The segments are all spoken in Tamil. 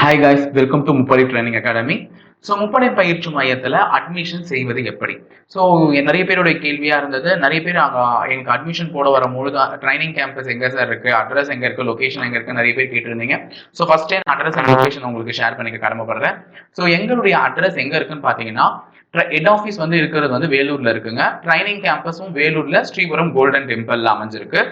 Hi guys welcome to Muppadai training academy so Muppadai பயிற்சி மையத்தில் அட்மிஷன் செய்வது எப்படி? ஸோ நிறைய பேருடைய கேள்வியாக இருந்தது. நிறைய பேர் அங்கே எனக்கு அட்மிஷன் போட வரும்பொழுது ட்ரைனிங் கேம்பஸ் எங்கே சார் இருக்குது அட்ரஸ் எங்கே இருக்குது லொகேஷன் எங்கே இருக்குது நிறைய பேர் கேட்டிருந்தீங்க. So first time address and location உங்களுக்கு ஷேர் பண்ணிக்க கடமைப்படுறேன். ஸோ எங்களுடைய அட்ரஸ் எங்கே இருக்குன்னு பார்த்தீங்கன்னா ஹெட் ஆஃபீஸ் வந்து இருக்கிறது வந்து வேலூர்ல இருக்குங்க. ட்ரைனிங் கேம்பஸும் வேலூர்ல ஸ்ரீபுரம் கோல்டன் டெம்பிள்ல அமைஞ்சிருக்கு.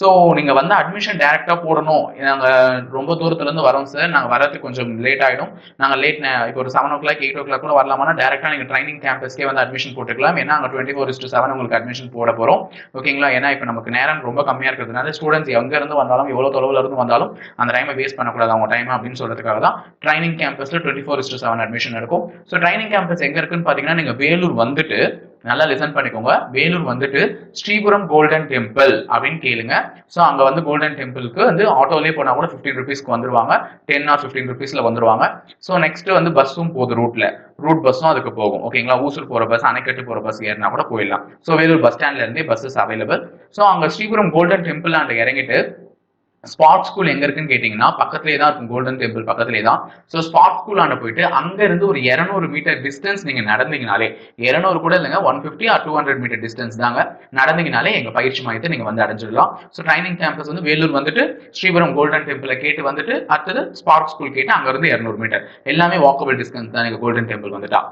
ஸோ நீங்கள் வந்து அட்மிஷன் டேரெக்டாக போடணும். நாங்கள் ரொம்ப தூரத்துலேருந்து வரோம் சார் நாங்கள் வரதுக்கு கொஞ்சம் லேட் ஆகிடும் நாங்கள் லேட் இப்போ ஒரு seven o'clock eight o'clock கூட வரலாமா டேரெக்டாக நீங்கள் ட்ரைனிங் கேம்பஸ்க்கே வந்து அட்மிஷன் போட்டுக்கலாம். ஏன்னா அங்கே twenty four is to seven உங்களுக்கு அட்மிஷன் போட போகிறோம் ஓகேங்களா ஏன்னா இப்போ நமக்கு நேரம் ரொம்ப கம்மியாக இருக்கிறதுனால ஸ்டூடெண்ட்ஸ் எங்கேருந்து வந்தாலும் எவ்வளோ தொலைவில் இருந்து வந்தாலும் அந்த டைமை வேஸ்ட் பண்ணக்கூடாது. அவங்க டைம் அப்படின்னு சொல்கிறதுக்காக தான் training கேம்பஸில் twenty four is to seven admission இருக்கும் ஸோ ட்ரைனிங் கேம்பஸ் எங்கே இருக்குன்னு பார்த்தீங்கன்னா நீங்கள் வேலூர் வந்துட்டு நல்லா லிசன் பண்ணிக்கோங்க. வேலூர் வந்துட்டு ஸ்ரீபுரம் கோல்டன் டெம்பிள் அப்படின்னு கேளுங்க. ஸோ அங்கே வந்து கோல்டன் டெம்பிளுக்கு வந்து ஆட்டோலேயே போனால் கூட ஃபிஃப்டீன் ருபீஸ்க்கு வந்துருவாங்க. டென் ஆர் ஃபிஃப்டீன் ருபீஸில் வந்துருவாங்க. ஸோ நெக்ஸ்ட் வந்து பஸ்ஸும் போகுது ரூட்ல ரூட் பஸ்ஸும் அதுக்கு போகும். ஓகேங்களா ஊசூர் போகிற பஸ் அணைக்கட்டு போகிற பஸ் ஏறினா கூட போயிடலாம். ஸோ வேலூர் பஸ் ஸ்டாண்ட்லேருந்தே பஸ்ஸஸ் அவைலபிள் ஸோ அங்கே ஸ்ரீபுரம் கோல்டன் டெம்பிள் அண்ட் இறங்கிட்டு ஸ்பாட் ஸ்கூல் எங்க இருக்குன்னு கேட்டீங்கன்னா பக்கத்துலேயே தான் இருக்கும் கோல்டன் டெம்பிள் பக்கத்துலேயே தான். ஸோ ஸ்பாட் ஸ்கூல் ஆண்ட போயிட்டு அங்க இருந்து ஒரு இரநூறு மீட்டர் டிஸ்டன்ஸ் நீங்க நடந்தீங்கனாலே இரநூறு கூட இல்லைங்க one fifty or two hundred meter distance தாங்க நடந்தீங்கனாலே எங்க பயிற்சி மையத்தை நீங்க வந்து அடைஞ்சிடலாம். ஸோ ட்ரைனிங் கேம்பஸ் வந்து வேலூர் வந்துட்டு ஸ்ரீபுரம் கோல்டன் டெம்பிளை கேட்டு வந்துட்டு அடுத்தது ஸ்பாட் ஸ்கூல் கேட்டு அங்க இருந்து இரநூறு மீட்டர் எல்லாமே வாக்கபிள் டிஸ்டன்ஸ் தான் நீங்க கோல்டன் டெம்பிள் வந்துட்டா.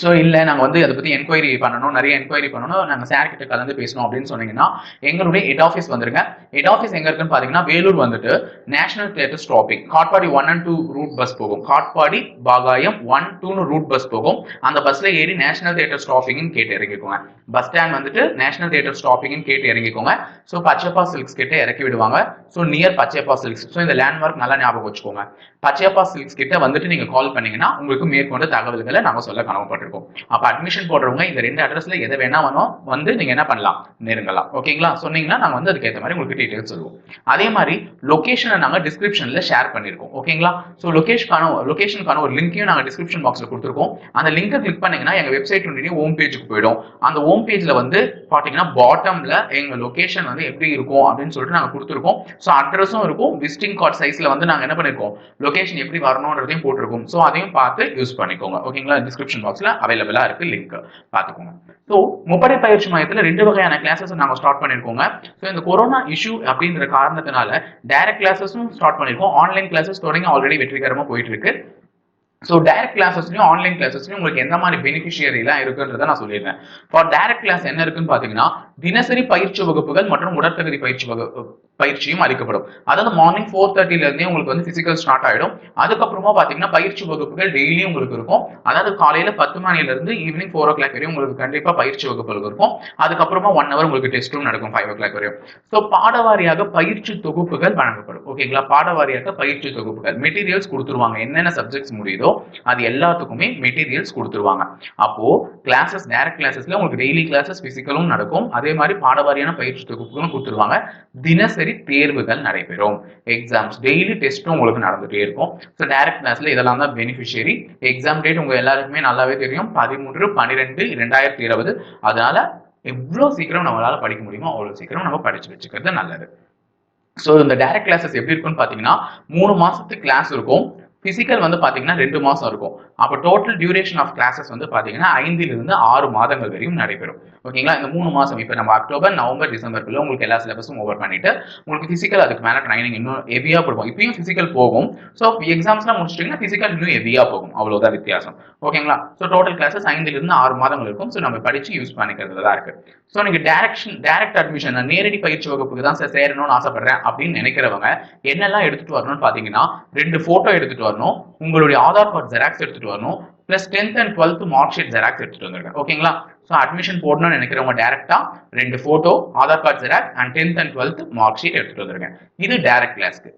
ஸோ இல்லை நாங்கள் வந்து அதை பற்றி என்கொயரி பண்ணணும் நிறைய என்கொயரி பண்ணணும். நாங்கள் சார் கிட்ட கலந்து பேசணும் அப்படின்னு சொன்னீங்கன்னா எங்களுடைய ஹெட் ஆஃபீஸ் வந்துருங்க. ஹெட் ஆஃபீஸ் எங்கே இருக்குன்னு பார்த்தீங்கன்னா வேலூர் வந்துட்டு national theatre stopping Katpadi one and two route bus போகும். காட்பாடி பாகாயம் ஒன் டூன்னு ரூட் பஸ் போகும். அந்த பஸ்ஸில் ஏறி நேஷனல் தியேட்டர் ஸ்டாப்பிங்னு கேட்டு இறங்கிக்கோங்க. பஸ் ஸ்டாண்ட் வந்துட்டு நேஷனல் தியேட்டர் ஸ்டாப்பிங்னு கேட்டு இறங்கிக்கோங்க. ஸோ பச்சைப்பா சில்க்ஸ் கிட்ட இறக்கி விடுவாங்க. So near Pachaiyappa silks so இந்த லேண்ட்மார்க் நல்லா ஞாபகம் வச்சுக்கோங்க. பச்சையப்பா சில்க்ஸ் கிட்ட வந்துட்டு நீங்கள் கால் பண்ணீங்கன்னா உங்களுக்கு மேற்கொண்ட தகவல்களை நாங்கள் சொல்ல இருக்கும். அப்போ அட்மிஷன் போடுறவங்க இந்த ரெண்டு அட்ரஸ்ல எது வேணா வேணும் வந்து நீங்க என்ன பண்ணலாம்? நெருங்கலாம். ஓகேங்களா? சொன்னீங்கன்னா நாங்க வந்து அதுக்கு ஏற்ற மாதிரி உங்களுக்கு டீடைல்ஸ் சொல்லுவோம். அதே மாதிரி லொகேஷனை நாங்க டிஸ்கிரிப்ஷன்ல ஷேர் பண்ணிருக்கோம். ஓகேங்களா? ஸோ லொகேஷனுக்கான லொகேஷனுக்கான ஒரு லிங்கையும் நாங்க டிஸ்கிரிப்ஷன் பாக்ஸ்ல கொடுத்துருக்கோம். அந்த லிங்கை கிளிக் பண்ணீங்கன்னா எங்க வெப்சைட் ஹோம் பேஜுக்கு போயிடும். அந்த ஹோம் பேஜ்ல வந்து பாத்தீங்கன்னா பாட்டம்ல எங்க லொகேஷன் வந்து எப்படி இருக்கும் அப்படின்னு சொல்லிட்டு நாங்க கொடுத்துருக்கோம். ஸோ அட்ரஸும் இருக்கும். விசிட்டிங் கார்டு சைஸ்ல வந்து நாங்க என்ன பண்ணிருக்கோம்? லொகேஷன் எப்படி வரணுன்றதையும் போட்டிருக்கோம். ஸோ அதையும் பார்த்து யூஸ் பண்ணிக்கோங்க. ஓகேங்களா? டிஸ்கிரிப்ஷன் பாக்ஸ்ல அவைலபிளா இருக்கு லிங்க் பாத்துக்கோங்க ஸோ முப்படை பயிற்சி மையத்தில் ரெண்டு வகையான கிளாஸஸ் நாங்கள் ஸ்டார்ட் பண்ணியிருக்கோங்க ஸோ இந்த கொரோனா இஷ்யூ அப்படிங்கிற காரணத்தினால டைரக்ட் கிளாஸஸும் ஸ்டார்ட் பண்ணியிருக்கோம் ஆன்லைன் கிளாஸஸ் தொடங்கி ஆல்ரெடி வெற்றிகரமாக போயிட்டு இருக்கு. ஸோ டைரக்ட் கிளாஸஸ்லையும் ஆன்லைன் கிளாஸஸ்லையும் உங்களுக்கு எந்த மாதிரி பெனிஃபிஷியரிலாம் இருக்குன்றதை நான் சொல்லிடுறேன். ஃபார் டைரக்ட் கிளாஸ் என்ன இருக்குன்னு பார்த்தீங்கன்னா தினசரி பயிற்சி வகுப்புகள் மற்றும் உடற்தகுதி பயிற்சி வகுப்பு பயிற்சியும் அளிக்கப்படும். அதாவது மார்னிங் ஃபோர் தேர்ட்டிலேருந்தே உங்களுக்கு வந்து ஃபிசிக்கல் ஸ்டார்ட் ஆகிடும் அதுக்கப்புறமா பார்த்தீங்கன்னா பயிற்சி வகுப்புகள் டெய்லியும் உங்களுக்கு இருக்கும். அதாவது காலையில் பத்து மணிலேருந்து ஈவினிங் ஃபோர் ஓ கிளாக் வரையும் உங்களுக்கு கண்டிப்பாக பயிற்சி வகுப்புகள் இருக்கும். அதுக்கப்புறமா ஒன் ஹவர் உங்களுக்கு டெஸ்ட்டும் நடக்கும் ஃபைவ் ஓ கிளாக் வரையும். ஸோ பாடவாரியாக பயிற்சி தொகுப்புகள் வழங்கப்படும். ஓகேங்களா பாடவாரியாக பயிற்சி தொகுப்புகள் மெட்டீரியல்ஸ் கொடுத்துருவாங்க. என்னென்ன சப்ஜெக்ட்ஸ் முடியுதோ அது எல்லாத்துக்குமே மெட்டீரியல்ஸ் கொடுத்துருவாங்க. அப்போ கிளாஸஸ் டேரக்ட் கிளாஸஸ்ல உங்களுக்கு டெய்லி கிளாஸஸ் பிசிக்கலும் நடக்கும். அதே மாதிரி பாடவாரியான பயிற்சி தொகுப்புகளும் கொடுத்துருவாங்க. தினசரி தேர்வுகள் நடைபெறும். எக்ஸாம்ஸ் டெய்லி டெஸ்ட்டும் உங்களுக்கு நடந்துட்டே இருக்கும். ஸோ டேரக்ட் கிளாஸ்ல இதெல்லாம் தான் பெனிஃபிஷியரி எக்ஸாம் டேட் உங்க எல்லாருக்குமே நல்லாவே தெரியும். பதிமூன்று பன்னிரெண்டு இரண்டாயிரத்தி இருபது. அதனால எவ்வளோ சீக்கிரம் நம்மளால படிக்க முடியுமோ அவ்வளோ சீக்கிரம் நம்ம படிச்சு வச்சுக்கிறது நல்லது. ஸோ இந்த டைரக்ட் கிளாஸஸ் எப்படி இருக்குன்னு பார்த்தீங்கன்னா மூணு மாதத்துக்கு கிளாஸ் இருக்கும். ஃபிசிக்கல் வந்து பார்த்தீங்கன்னா ரெண்டு மாதம் இருக்கும். அப்போ டோட்டல் டியூரேஷன் ஆஃப் கிளாஸஸ் வந்து பார்த்தீங்கன்னா ஐந்திலிருந்து ஆறு மாதங்கள் வரையும் நடைபெறும். ஓகேங்களா? இந்த மூணு மாதம் இப்போ நம்ம அக்டோபர் நவம்பர் டிசம்பருக்குள்ள உங்களுக்கு எல்லா சிலபஸும் ஓவர் பண்ணிட்டு உங்களுக்கு ஃபிசிக்கல் அதுக்கு மேலே ட்ரைனிங் இன்னும் ஹெவியாக போடுவோம். இப்பயும் ஃபிசிக்கல் போகும். ஸோ எக்ஸாம்ஸ்லாம் முடிச்சிட்டிங்கன்னா ஃபிசிக்கல் இன்னும் ஹெவியாக போகும். அவ்வளோதான் வித்தியாசம். ஓகேங்களா? ஸோ டோட்டல் கிளாஸஸ் ஐந்திலிருந்து ஆறு மாதங்கள் இருக்கும். ஸோ நம்ம படித்து யூஸ் பண்ணிக்கிறதுல தான் இருக்கு. ஸோ நீங்கள் டேரக்ஷன் டேரக்ட் அட்மிஷன் நான் நேரடி பயிற்சி வகுப்புக்கு தான் சார் சேரணும்னு ஆசைப்படுறேன் அப்படின்னு நினைக்கிறவங்க என்னெல்லாம் எடுத்துகிட்டு வரணும்னு பார்த்தீங்கன்னா ரெண்டு ஃபோட்டோ எடுத்துகிட்டு எடுத்துட்டு வரணும். உங்களுடைய ஆதார் கார்டு ஜெராக்ஸ் எடுத்துட்டு வரணும். Plus tenth and twelfth mark sheet xerox எடுத்துட்டு வந்துருங்க. ஓகேங்களா ஸோ அட்மிஷன் போடணும்னு நினைக்கிறவங்க டேரக்டா ரெண்டு photo Aadhaar card xerox and tenth and twelfth mark sheet எடுத்துட்டு வந்துருங்க. இது டேரக்ட் கிளாஸ்க்கு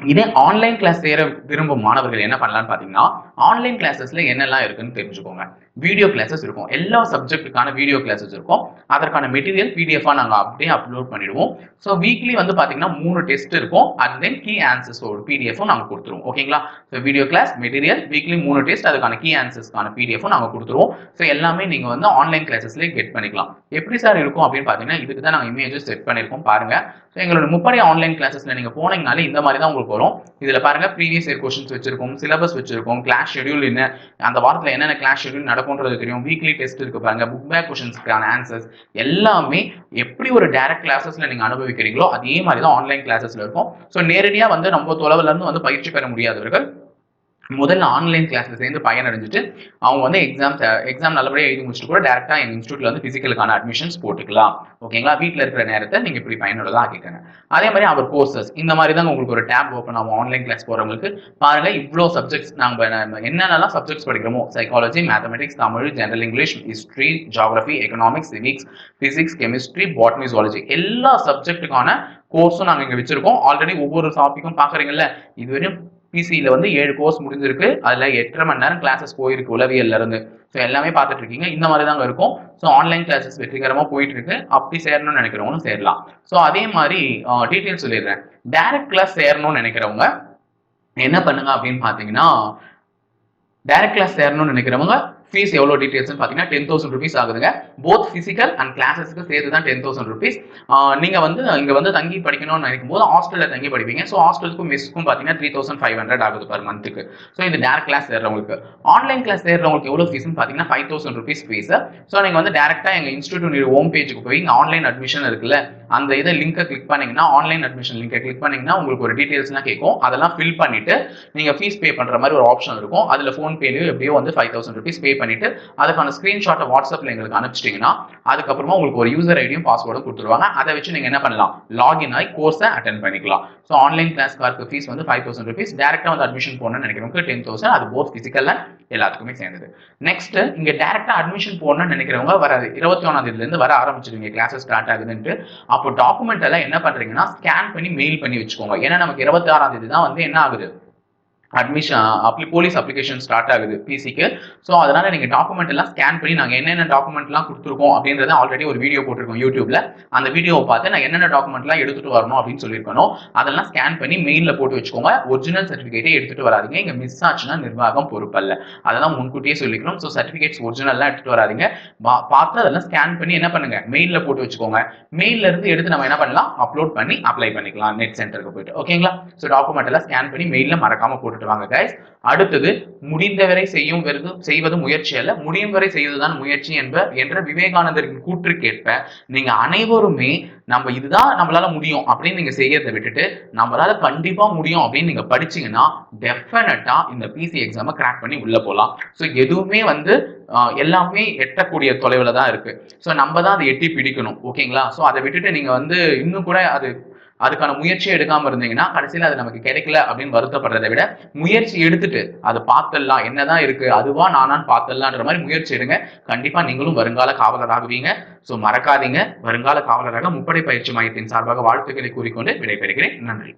இதே ஆன்லைன் கிளாஸ் சேர விரும்பும் மாணவர்கள் என்ன பண்ணலாம்னு பார்த்தீங்கன்னா ஆன்லைன் கிளாஸஸ்ல என்னெல்லாம் இருக்குன்னு தெரிஞ்சுக்கோங்க. வீடியோ கிளாஸஸ் இருக்கும். எல்லா சப்ஜெக்ட்டுக்கான வீடியோ கிளாஸஸ் இருக்கும். அதற்கான மெட்டீரியல் பிடிஎஃபாக நாங்கள் அப்படியே அப்லோட் பண்ணிடுவோம். ஸோ வீக்லி வந்து பார்த்தீங்கன்னா மூணு டெஸ்ட் இருக்கும். அண்ட் தென் கீ ஆன்சர்ஸோட பிடிஎஃபும் நாங்கள் கொடுத்துருவோம். ஓகேங்களா so video class material weekly மூணு டெஸ்ட் அதுக்கான கீ ஆன்சர்ஸ்க்கான பிடிஎஃபும் நாங்கள் கொடுத்துருவோம். ஸோ எல்லாமே நீங்கள் வந்து ஆன்லைன் கிளாஸஸ்லேயே கெட் பண்ணிக்கலாம். எப்படி சார் இருக்கும் அப்படின்னு பார்த்தீங்கன்னா இதுக்கு தான் நாங்கள் இமேஜஸ் செட் பண்ணியிருக்கோம் பாருங்க. ஸோ எங்களோட முப்படை ஆன்லைன் கிளாஸஸில் நீங்கள் போனீங்கனாலே இந்த மாதிரி தான் உங்களுக்கு வரும். இதில் பாருங்க ப்ரீவியஸ் இயர் கொஸ்டின்ஸ் வச்சிருக்கோம் சிலபஸ் வச்சிருக்கோம் கிளாஸ் ஷெடியூல் என்ன அந்த வாரத்தில் என்னென்ன கிளாஸ் ஷெடியூல் நடக்கும்ன்றது தெரியும். வீக்லி டெஸ்ட் இருக்கு பாருங்க புக் பேக் கொஷின்ஸ்க்கான ஆன்சர்ஸ் எல்லாமே எப்படி ஒரு டைரக்ட் கிளாஸஸ்ல நீங்க அனுபவிக்கிறீங்களோ அதே மாதிரி தான் ஆன்லைன் கிளாஸஸ்ல இருக்கும். ஸோ நேரடியாக வந்து நம்ம தொலைவுல இருந்து வந்து பயிற்சி பெற முடியாதவர்கள் முதல்ல ஆன்லைன் கிளாஸ்ல சேர்ந்து பயன் அடைஞ்சிட்டு அவங்க வந்து எக்ஸாம் எக்ஸாம் நல்லபடியாக எழுதி முடிச்சுட்டு கூட டேரக்டா எங்கள் இன்ஸ்டியூட்டில் வந்து ஃபிசிக்கலுக்கான அட்மிஷன்ஸ் போட்டுக்கலாம். ஓகேங்களா வீட்டில் இருக்கிற நேரத்தை நீங்கள் இப்படி பயனுள்ளதாக ஆக்கிக்கங்க. அதே மாதிரி அவர் கோர்சஸ் இந்த மாதிரி தான் உங்களுக்கு ஒரு டேப் ஓப்பன் ஆகும் ஆன்லைன் கிளாஸ் போகிறவங்களுக்கு பாருங்கள் இவ்வளோ சப்ஜெக்ட்ஸ் நாங்கள் என்னென்னலாம் subjects படிக்கிறோமோ psychology mathematics Tamil general English history geography economics civics physics chemistry botany zoology எல்லா சப்ஜெக்ட்டுக்கான கோர்ஸும் நாங்கள் இங்கே வச்சிருக்கோம். ஆல்ரெடி ஒவ்வொரு டாப்பிக்கும் பார்க்குறீங்கல்ல இதுவரையும் பிசியில் வந்து ஏழு கோர்ஸ் முடிஞ்சிருக்கு. அதில் எட்டரை மணி நேரம் கிளாஸஸ் போயிருக்கு உளவியல்ல இருந்து. ஸோ எல்லாமே பார்த்துட்டு இருக்கீங்க. இந்த மாதிரி தாங்க இருக்கும். ஸோ ஆன்லைன் கிளாஸஸ் வெற்றிகரமாக போயிட்டு இருக்கு அப்படி சேரணும்னு நினைக்கிறவங்களும் சேரலாம். ஸோ அதே மாதிரி டீட்டெயில் சொல்லிடுறேன். டைரக்ட் கிளாஸ் சேரணும்னு நினைக்கிறவங்க என்ன பண்ணுங்க அப்படின்னு பார்த்தீங்கன்னா டைரக்ட் கிளாஸ் சேரணும்னு நினைக்கிறவங்க ஃபீஸ் எவ்வளோ டீட்டெயில்ஸ் பார்த்தீங்கன்னா டென் தௌசண்ட் ருபீஸ் ஆகுதுங்க. போத் ஃபிசிக்கல் அண்ட் கிளாஸஸ்க்கு சேர்த்து தான் டென் தௌசண்ட் ருபீஸ் நீங்கள் வந்து இங்கே வந்து தங்கி படிக்கணும்னு நினைக்கும் போது ஹாஸ்டலில் தங்கி படிப்பீங்க. ஸோ ஹாஸ்டலுக்கும் மிஸ்க்கும் பார்த்தீங்கன்னா த்ரீ தௌசண்ட் ஃபைவ் ஹண்ட்ரட் ஆகுது பர் மந்த்துக்கு ஸோ இது டேரக்ட் கிளாஸ் சேர்றவங்களுக்கு. ஆன்லைன் கிளாஸ் சேர்றவங்களுக்கு எவ்வளோ ஃபீஸ்னு பார்த்தீங்கன்னா five thousand rupees fees so நீங்கள் வந்து டேரெக்டாக எங்கள் இன்ஸ்டியூட் ஹோம் பேஜுக்கு போய் இங்கே ஆன்லைன் அட்மிஷன் இருக்குல்ல அந்த இதை லிங்கை கிளிக் பண்ணிங்கன்னா ஆன்லைன் அட்மிஷன் லிங்கை கிளிக் பண்ணிங்கன்னா உங்களுக்கு ஒரு டீட்டெயில்ஸ்லாம் கேட்கும். அதெல்லாம் ஃபில் பண்ணிவிட்டு நீங்கள் ஃபீஸ் பே பண்ணுற மாதிரி ஒரு ஆப்ஷன் இருக்கும். அதில் ஃபோன் எப்படியோ வந்து ஃபைவ் தௌசண்ட் ருபீஸ் பே பண்ணிட்டு அதுக்கான ஸ்க்ரீன்ஷாட்டை வாட்ஸ்அப்பில் எங்களுக்கு அனுப்பிச்சிட்டிங்கன்னா அதுக்கப்புறமா உங்களுக்கு ஒரு யூசர் ஐடியும் பாஸ்வேர்டும் கொடுத்துருவாங்க. அதை வச்சு நீங்கள் என்ன பண்ணலாம்? லாகின் ஆகி கோர்ஸை அட்டன் பண்ணிக்கலாம். ஸோ ஆன்லைன் கிளாஸ்க்காருக்கு ஃபீஸ் வந்து ஃபைவ் தௌசண்ட் ருபீஸ் டேரெக்டாக வந்து அட்மிஷன் போகணும்னு நினைக்கிறவங்க டென் தௌசண்ட் அது போத் ஃபிசிக்கலில் எல்லாத்துக்குமே சேர்ந்தது. நெக்ஸ்ட் இங்கே டேரெக்டாக அட்மிஷன் போடணும்னு நினைக்கிறவங்க வர இருபத்தி ஒன்றாம் தேதியிலேருந்து வர ஆரம்பிச்சிருங்க கிளாஸஸ் ஸ்டார்ட் ஆகுதுன்ட்டு. அப்போ டாக்குமெண்ட் எல்லாம் என்ன பண்ணுறீங்கன்னா ஸ்கேன் பண்ணி மெயில் பண்ணி வச்சுக்கோங்க. ஏன்னா நமக்கு இருபத்தி ஆறாம் தேதி தான் வந்து என்ன ஆகுது? Admission apply police application start ஆகுது பிசிக்கு ஸோ அதனால நீங்கள் டாக்குமெண்ட் எல்லாம் ஸ்கேன் பண்ணி நாங்கள் என்னென்ன டாக்குமெண்ட்லாம் கொடுத்துருக்கோம் அப்படின்றத ஆல்ரெடி ஒரு வீடியோ போட்டிருக்கோம் யூடியூப்ல அந்த வீடியோவை பார்த்து நான் என்னென்ன டாக்குமெண்ட்லாம் எடுத்துட்டு வரணும் அப்படின்னு சொல்லியிருக்கணும். அதெல்லாம் ஸ்கேன் பண்ணி மெயிலில் போட்டு வச்சுக்கோங்க. ஒரிஜினல் சர்டிஃபிகேட்டே எடுத்துட்டு வராதிங்க. இங்கே மிஸ் ஆச்சுன்னா நிர்வாகம் பொறுப்பல்ல. அதெல்லாம் முன்கூட்டியே சொல்லிக்கணும். ஸோ சர்டிஃபிகேட்ஸ் ஒரிஜினல்லாம் எடுத்துட்டு வராதிங்க. பார்த்து அதெல்லாம் ஸ்கேன் பண்ணி என்ன பண்ணுங்க? மெயிலில் போட்டு வச்சுக்கோங்க. மெயிலில் இருந்து எடுத்து நம்ம என்ன பண்ணலாம்? அப்லோட் பண்ணி அப்ளை பண்ணிக்கலாம். நெட் சென்டருக்கு போயிட்டு. ஓகேங்களா ஸோ டாக்குமெண்ட் எல்லாம் ஸ்கேன் பண்ணி மெயிலில் மறக்காம போட்டு போட்டுட்டு வாங்க கைஸ் அடுத்தது முடிந்தவரை செய்யும் செய்வது முயற்சி அல்ல. முடியும் வரை செய்வதுதான் முயற்சி என்ப என்ற விவேகானந்தரின் கூற்றுக்கேற்ப நீங்க அனைவருமே நம்ம இதுதான் நம்மளால முடியும் அப்படின்னு நீங்க செய்யறதை விட்டுட்டு நம்மளால கண்டிப்பா முடியும் அப்படின்னு நீங்க படிச்சீங்கன்னா டெஃபினட்டா இந்த பிசி எக்ஸாமை கிராக் பண்ணி உள்ள போகலாம் ஸோ எதுவுமே வந்து எல்லாமே எட்டக்கூடிய தொலைவில் தான் இருக்கு. ஸோ நம்ம தான் அதை எட்டி பிடிக்கணும் ஓகேங்களா ஸோ அதை விட்டுட்டு நீங்க வந்து இன்னும் கூட அது அதுக்கான முயற்சியை எடுக்காம இருந்தீங்கன்னா கடைசியில் அது நமக்கு கிடைக்கல அப்படின்னு வருத்தப்படுறதை விட முயற்சி எடுத்துட்டு அது பார்த்தலாம் என்னதான் இருக்கு? அதுவா நானான்னு பார்த்தலான்ற மாதிரி முயற்சி எடுங்க. கண்டிப்பா நீங்களும் வருங்கால காவலராகுவீங்க. ஸோ மறக்காதீங்க. வருங்கால காவலராக முப்படை பயிற்சி மையத்தின் சார்பாக வாழ்த்துக்களை கூறிக்கொண்டு விடைபெறுகிறேன். நன்றி.